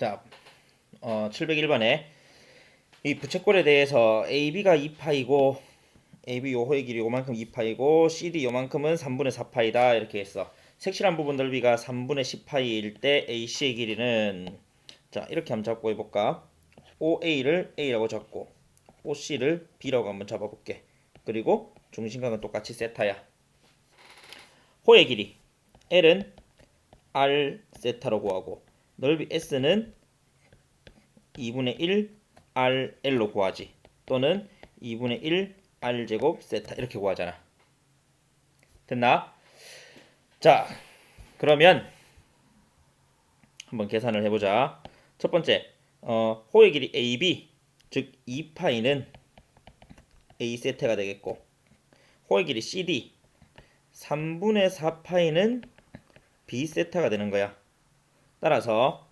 자, 어, 701번에 이 부채꼴에 대해서 AB가 2파이고 AB 요호의 길이 요만큼 2파이고 CD 요만큼은 3분의 4파이다 이렇게 했어. 색칠한 부분 넓이가 3분의 10파이일 때 AC의 길이는 자 이렇게 한번 잡고 해볼까? OA를 A라고 잡고 OC를 B라고 한번 잡아볼게. 그리고 중심각은 똑같이 세타야. 호의 길이 L은 R 세타로 구하고 넓이 S는 2분의 1 RL로 구하지. 또는 2분의 1 R제곱 세타 이렇게 구하잖아. 됐나? 자 그러면 한번 계산을 해보자. 첫 번째 어, 호의 길이 AB 즉 2파이는 A 세타가 되겠고 호의 길이 CD 3분의 4파이는 B 세타가 되는 거야 따라서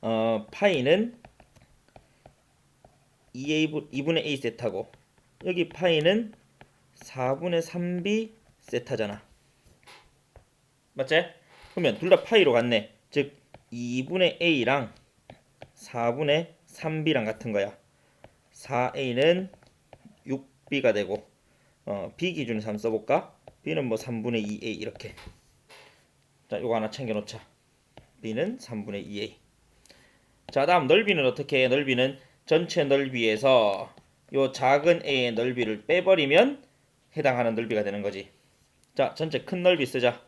어, 파이는 2A, 2분의 A 세타고 여기 파이는 4분의 3B 세타잖아. 맞지? 그러면 둘 다 파이로 같네. 즉 2분의 A랑 4분의 3B랑 같은 거야. 4A는 6B가 되고 어, B 기준에서 한번 써볼까? B는 뭐 3분의 2A 이렇게. 자, 요거 하나 챙겨 놓자. B는 3분의 2A. 자, 다음 넓이는 어떻게 해? 넓이는 전체 넓이에서 요 작은 a의 넓이를 빼버리면 해당하는 넓이가 되는 거지. 자, 전체 큰 넓이 쓰자.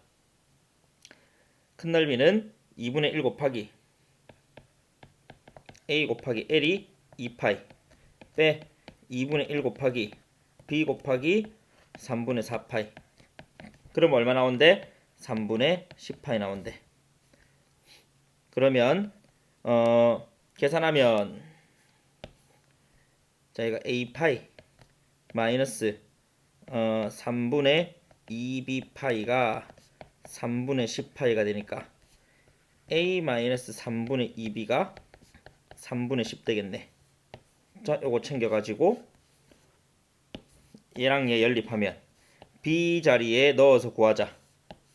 큰 넓이는 2분의 1 곱하기 a 곱하기 l이 2파이 빼 2분의 1 곱하기 b 곱하기 3분의 4파이 그럼 얼마 나온대? 3분의 10파이 나온대. 그러면 어 계산하면 자 이거 a 파이 마이너스 어 3분의 2b 파이가 3분의 10 파이가 되니까 a 마이너스 3분의 2b가 3분의 10 되겠네. 자 요거 챙겨가지고 얘랑 얘 연립하면 b 자리에 넣어서 구하자.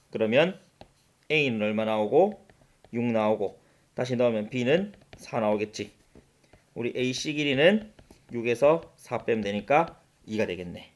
그러면 a는 얼마 나오고 6 나오고 다시 넣으면 b는 4 나오겠지. 우리 AC 길이는 6에서 4 빼면 되니까 2가 되겠네.